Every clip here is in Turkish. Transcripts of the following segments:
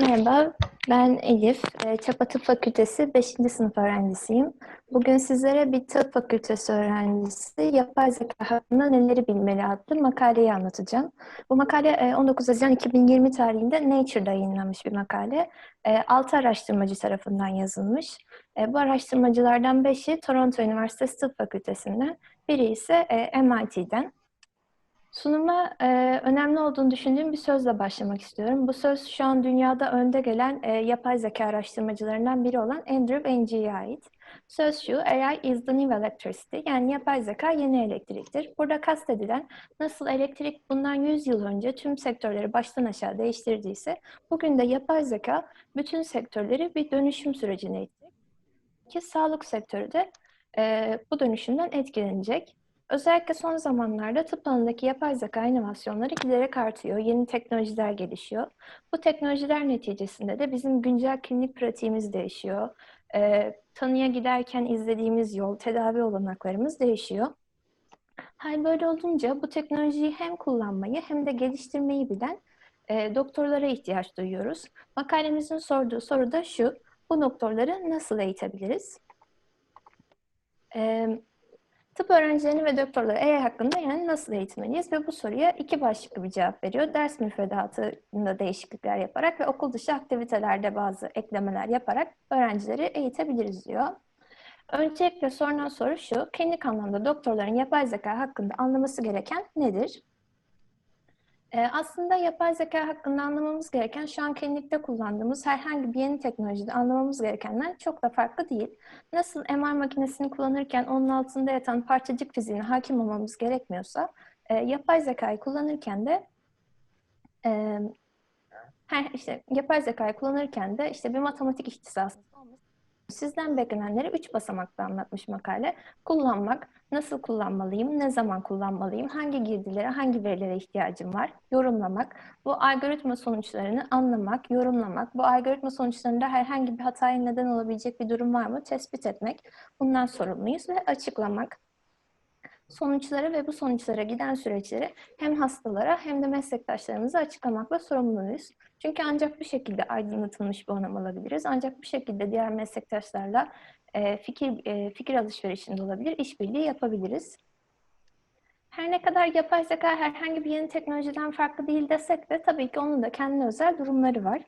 Merhaba, ben Elif. Ee, Çapa Tıp Fakültesi 5. sınıf öğrencisiyim. Bugün sizlere bir tıp fakültesi öğrencisi yapay zeka hakkında neleri bilmeli adlı makaleyi anlatacağım. Bu makale e, 19 Haziran 2020 tarihinde Nature'da yayınlanmış bir makale. 6 araştırmacı tarafından yazılmış. E, Bu araştırmacılardan 5'i Toronto Üniversitesi Tıp Fakültesinden, biri ise e, MIT'den. Sunuma e, önemli olduğunu düşündüğüm bir sözle başlamak istiyorum. Bu söz şu an dünyada önde gelen e, yapay zeka araştırmacılarından biri olan Andrew Ng'ye ait. Söz şu, AI is the new electricity, yani yapay zeka yeni elektriktir. Burada kastedilen nasıl elektrik bundan 100 yıl önce tüm sektörleri baştan aşağı değiştirdiyse, bugün de yapay zeka bütün sektörleri bir dönüşüm sürecine itecek. Ki sağlık sektörü de e, bu dönüşümden etkilenecek. Özellikle son zamanlarda tıp alanındaki yapay zeka inovasyonları giderek artıyor. Yeni teknolojiler gelişiyor. Bu teknolojiler neticesinde de bizim güncel klinik pratiğimiz değişiyor. Ee, tanıya giderken izlediğimiz yol, tedavi olanaklarımız değişiyor. Hal böyle olunca bu teknolojiyi hem kullanmayı hem de geliştirmeyi bilen e, doktorlara ihtiyaç duyuyoruz. Makalemizin sorduğu soru da şu, bu doktorları nasıl eğitebiliriz? Evet. Tıp öğrencilerini ve doktorları AI hakkında yani nasıl eğitmeliyiz? Ve bu soruya iki başlıklı bir cevap veriyor. Ders müfredatında değişiklikler yaparak ve okul dışı aktivitelerde bazı eklemeler yaparak öğrencileri eğitebiliriz diyor. Öncelikle sorulan soru şu, klinik anlamda doktorların yapay zeka hakkında anlaması gereken nedir? Ee, aslında yapay zeka hakkında anlamamız gereken şu an klinikte kullandığımız herhangi bir yeni teknolojide anlamamız gerekenler çok da farklı değil. Nasıl MR makinesini kullanırken onun altında yatan parçacık fiziğine hakim olmamız gerekmiyorsa, e, yapay zekayı kullanırken de e, işte yapay zekayı kullanırken de işte bir matematik ihtisası Sizden beklenenleri üç basamakta anlatmış makale. Kullanmak, nasıl kullanmalıyım, ne zaman kullanmalıyım, hangi girdilere, hangi verilere ihtiyacım var, yorumlamak, bu algoritma sonuçlarını anlamak, yorumlamak, bu algoritma sonuçlarında herhangi bir hataya neden olabilecek bir durum var mı? Tespit etmek, bundan sorumluyuz ve açıklamak. Sonuçları ve bu sonuçlara giden süreçleri hem hastalara hem de meslektaşlarımıza açıklamakla sorumluyuz. Çünkü ancak bu şekilde aydınlatılmış bir onam alabiliriz. Ancak bu şekilde diğer meslektaşlarla e, fikir e, fikir alışverişinde olabilir, işbirliği yapabiliriz. Her ne kadar yapay zeka herhangi bir yeni teknolojiden farklı değil desek de tabii ki onun da kendine özel durumları var.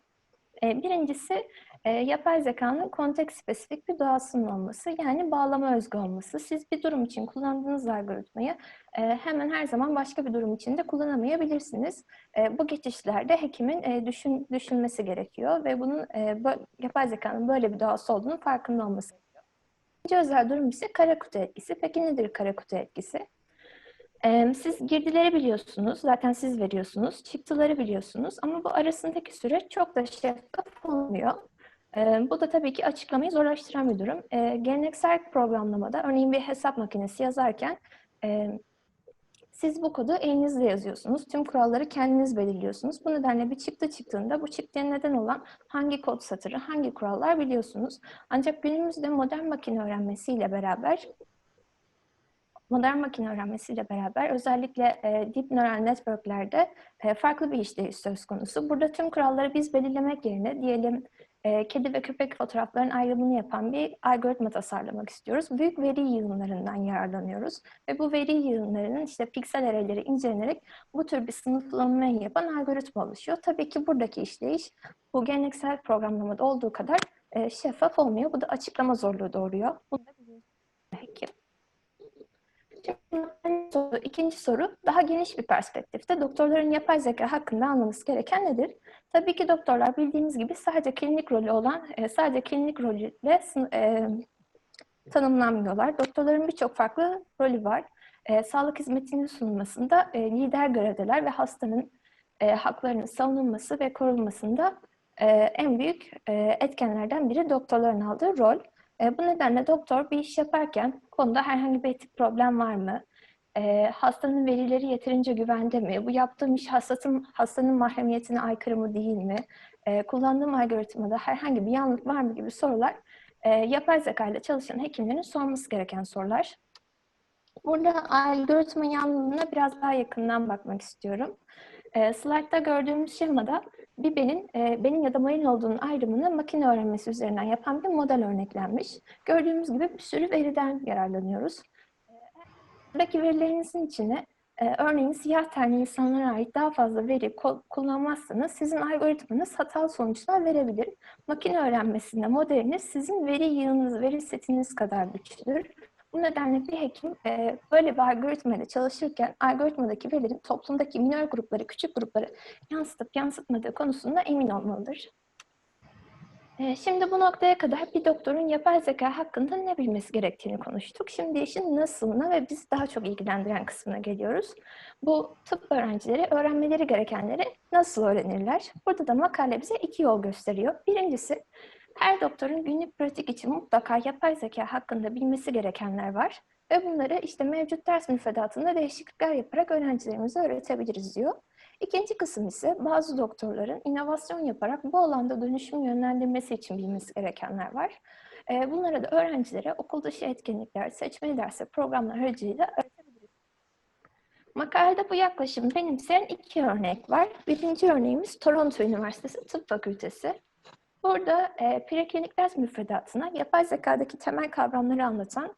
E, birincisi e, yapay zekanın kontekst spesifik bir doğasının olması, yani bağlama özgü olması. Siz bir durum için kullandığınız algoritmayı e, hemen her zaman başka bir durum için de kullanamayabilirsiniz. Bu geçişlerde hekimin düşün, düşünmesi gerekiyor ve bunun yapay zekanın böyle bir doğası olduğunu farkında olması gerekiyor. İkinci özel durum ise kara kutu etkisi. Peki nedir kara kutu etkisi? Siz girdileri biliyorsunuz, zaten siz veriyorsunuz, çıktıları biliyorsunuz ama bu arasındaki süre çok da şeffaf olmuyor. Bu da tabii ki açıklamayı zorlaştıran bir durum. Geleneksel programlamada, örneğin bir hesap makinesi yazarken siz bu kodu elinizle yazıyorsunuz. Tüm kuralları kendiniz belirliyorsunuz. Bu nedenle bir çıktı çıktığında bu çıktıya neden olan hangi kod satırı, hangi kurallar biliyorsunuz. Ancak günümüzde modern makine öğrenmesiyle beraber modern makine öğrenmesiyle beraber özellikle e, deep neural networklerde e, farklı bir işleyiş söz konusu. Burada tüm kuralları biz belirlemek yerine diyelim e, kedi ve köpek fotoğrafların ayrımını yapan bir algoritma tasarlamak istiyoruz. Büyük veri yığınlarından yararlanıyoruz ve bu veri yığınlarının işte piksel array'leri incelenerek bu tür bir sınıflamayı yapan algoritma oluşuyor. Tabii ki buradaki işleyiş bu geleneksel programlamada olduğu kadar e, şeffaf olmuyor. Bu da açıklama zorluğu doğuruyor. Bu da Peki. Şimdi ikinci soru daha geniş bir perspektifte doktorların yapay zeka hakkında anlaması gereken nedir? Tabii ki doktorlar bildiğimiz gibi sadece klinik rolü olan, e, sadece klinik rolüyle e, tanımlanmıyorlar. Doktorların birçok farklı rolü var. E, sağlık hizmetinin sunulmasında e, lider görevdeler ve hastanın e, haklarının savunulması ve korunmasında e, en büyük e, etkenlerden biri doktorların aldığı rol. E, bu nedenle doktor bir iş yaparken konuda herhangi bir etik problem var mı? E, hastanın verileri yeterince güvende mi? Bu yaptığım iş hastanın, hastanın mahremiyetine aykırı mı değil mi? E, kullandığım algoritmada herhangi bir yanlış var mı gibi sorular e, yapay zeka ile çalışan hekimlerin sorması gereken sorular. Burada algoritma yanlılığına biraz daha yakından bakmak istiyorum. E, slide'da gördüğümüz şemada bir beyin, e, beyin ya da mayın olduğunun ayrımını makine öğrenmesi üzerinden yapan bir model örneklenmiş. Gördüğümüz gibi bir sürü veriden yararlanıyoruz. Buradaki verilerinizin içine e, örneğin siyah tenli insanlara ait daha fazla veri kullanmazsanız sizin algoritmanız hatalı sonuçlar verebilir. Makine öğrenmesinde modeliniz sizin veri yığınız, veri setiniz kadar güçlüdür. Bu nedenle bir hekim e, böyle bir algoritmayla çalışırken algoritmadaki verilerin toplumdaki minor grupları, küçük grupları yansıtıp yansıtmadığı konusunda emin olmalıdır. E, şimdi bu noktaya kadar bir doktorun yapay zeka hakkında ne bilmesi gerektiğini konuştuk. Şimdi işin nasılına ve bizi daha çok ilgilendiren kısmına geliyoruz. Bu tıp öğrencileri öğrenmeleri gerekenleri nasıl öğrenirler? Burada da makale bize iki yol gösteriyor. Birincisi her doktorun günlük pratik için mutlaka yapay zeka hakkında bilmesi gerekenler var. Ve bunları işte mevcut ders müfredatında değişiklikler yaparak öğrencilerimize öğretebiliriz diyor. İkinci kısım ise bazı doktorların inovasyon yaparak bu alanda dönüşüm yönlendirmesi için bilmesi gerekenler var. Ee, bunlara da öğrencilere okul dışı etkinlikler, seçmeli dersler, programlar aracılığıyla öğretebiliriz. Makalede bu yaklaşımı benimseyen iki örnek var. Birinci örneğimiz Toronto Üniversitesi Tıp Fakültesi. Burada e, preklinik ders müfredatına yapay zekadaki temel kavramları anlatan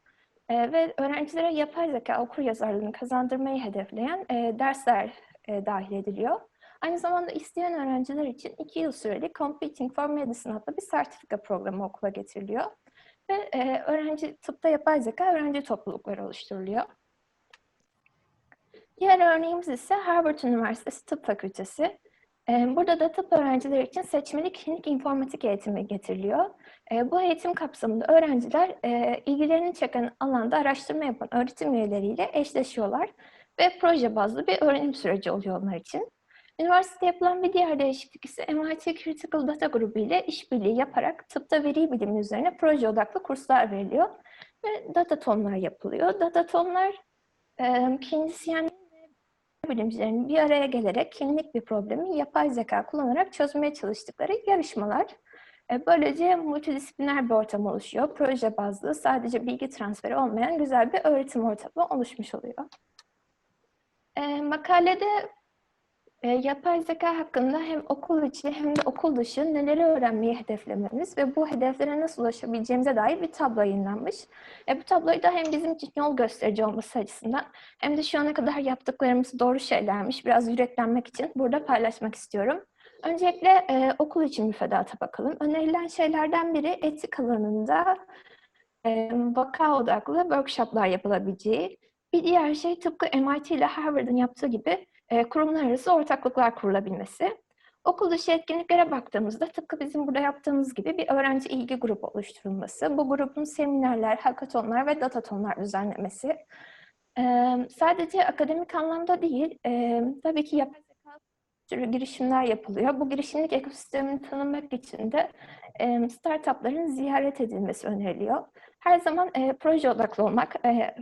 e, ve öğrencilere yapay zeka okur yazarlığını kazandırmayı hedefleyen e, dersler e, dahil ediliyor. Aynı zamanda isteyen öğrenciler için iki yıl süreli Competing for Medicine adlı bir sertifika programı okula getiriliyor. Ve e, öğrenci tıpta yapay zeka öğrenci toplulukları oluşturuluyor. Diğer örneğimiz ise Harvard Üniversitesi Tıp Fakültesi. Burada da tıp öğrencileri için seçmeli klinik informatik eğitimi getiriliyor. Bu eğitim kapsamında öğrenciler ilgilerini çeken alanda araştırma yapan öğretim üyeleriyle eşleşiyorlar ve proje bazlı bir öğrenim süreci oluyor onlar için. Üniversitede yapılan bir diğer değişiklik ise MIT Critical Data Grubu ile işbirliği yaparak tıpta veri bilimi üzerine proje odaklı kurslar veriliyor ve data tonlar yapılıyor. Data tonlar klinisyen bilimcilerin bir araya gelerek klinik bir problemi yapay zeka kullanarak çözmeye çalıştıkları yarışmalar. E, böylece multidisipliner bir ortam oluşuyor. Proje bazlı, sadece bilgi transferi olmayan güzel bir öğretim ortamı oluşmuş oluyor. E, makalede e, yapay zeka hakkında hem okul içi hem de okul dışı neleri öğrenmeyi hedeflememiz ve bu hedeflere nasıl ulaşabileceğimize dair bir tablo yayınlanmış. E, bu tabloyu da hem bizim için yol gösterici olması açısından hem de şu ana kadar yaptıklarımız doğru şeylermiş, biraz yüreklenmek için burada paylaşmak istiyorum. Öncelikle e, okul için müfredata bakalım. Önerilen şeylerden biri etik alanında e, vaka odaklı workshoplar yapılabileceği. Bir diğer şey tıpkı MIT ile Harvard'ın yaptığı gibi kurumlar arası ortaklıklar kurulabilmesi. Okul dışı etkinliklere baktığımızda tıpkı bizim burada yaptığımız gibi bir öğrenci ilgi grubu oluşturulması, bu grubun seminerler, hackathonlar ve datatonlar düzenlemesi. Ee, sadece akademik anlamda değil, e, tabii ki yapay türü girişimler yapılıyor. Bu girişimlik ekosistemini tanımak için de e, startupların ziyaret edilmesi öneriliyor. Her zaman e, proje odaklı olmak, e,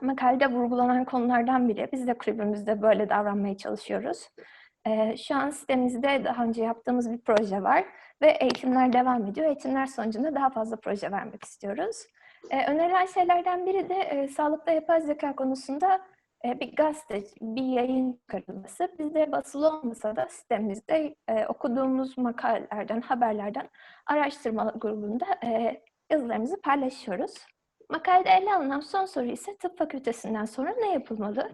makalede vurgulanan konulardan biri. Biz de kulübümüzde böyle davranmaya çalışıyoruz. Ee, şu an sitemizde daha önce yaptığımız bir proje var ve eğitimler devam ediyor. Eğitimler sonucunda daha fazla proje vermek istiyoruz. Ee, önerilen şeylerden biri de e, sağlıkta yapay zeka konusunda e, bir gazete, bir yayın çıkarılması. Bizde basılı olmasa da sitemizde e, okuduğumuz makalelerden, haberlerden araştırma grubunda e, yazılarımızı paylaşıyoruz. Makalede ele alınan son soru ise tıp fakültesinden sonra ne yapılmalı?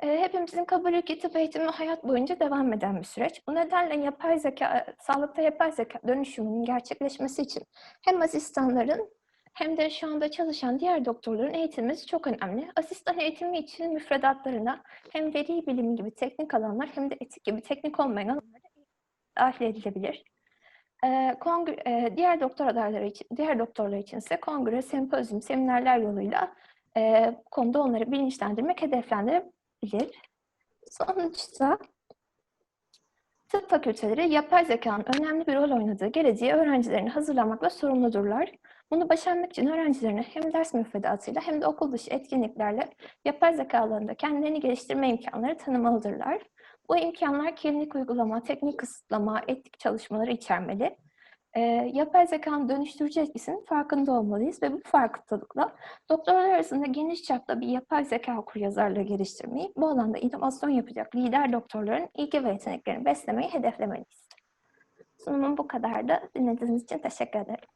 E, hepimizin kabulü ki tıp eğitimi hayat boyunca devam eden bir süreç. Bu nedenle yapay zeka, sağlıkta yapay zeka dönüşümünün gerçekleşmesi için hem asistanların hem de şu anda çalışan diğer doktorların eğitilmesi çok önemli. Asistan eğitimi için müfredatlarına hem veri bilimi gibi teknik alanlar hem de etik gibi teknik olmayan alanlar dahil edilebilir. E, kongre, e, diğer doktor adayları için, diğer doktorlar için ise kongre, sempozyum, seminerler yoluyla e, konuda onları bilinçlendirmek, hedeflendirebilir. Sonuçta tıp fakülteleri yapay zekanın önemli bir rol oynadığı geleceği öğrencilerini hazırlamakla sorumludurlar. Bunu başarmak için öğrencilerine hem ders müfredatıyla hem de okul dışı etkinliklerle yapay zeka alanında kendilerini geliştirme imkanları tanımalıdırlar. Bu imkanlar klinik uygulama, teknik kısıtlama, etik çalışmaları içermeli. E, yapay zekanın dönüştürücü etkisinin farkında olmalıyız ve bu farkındalıkla doktorlar arasında geniş çapta bir yapay zeka okuryazarlığı geliştirmeyi, bu alanda inovasyon yapacak lider doktorların ilgi ve yeteneklerini beslemeyi hedeflemeliyiz. Sunumum bu kadardı. Dinlediğiniz için teşekkür ederim.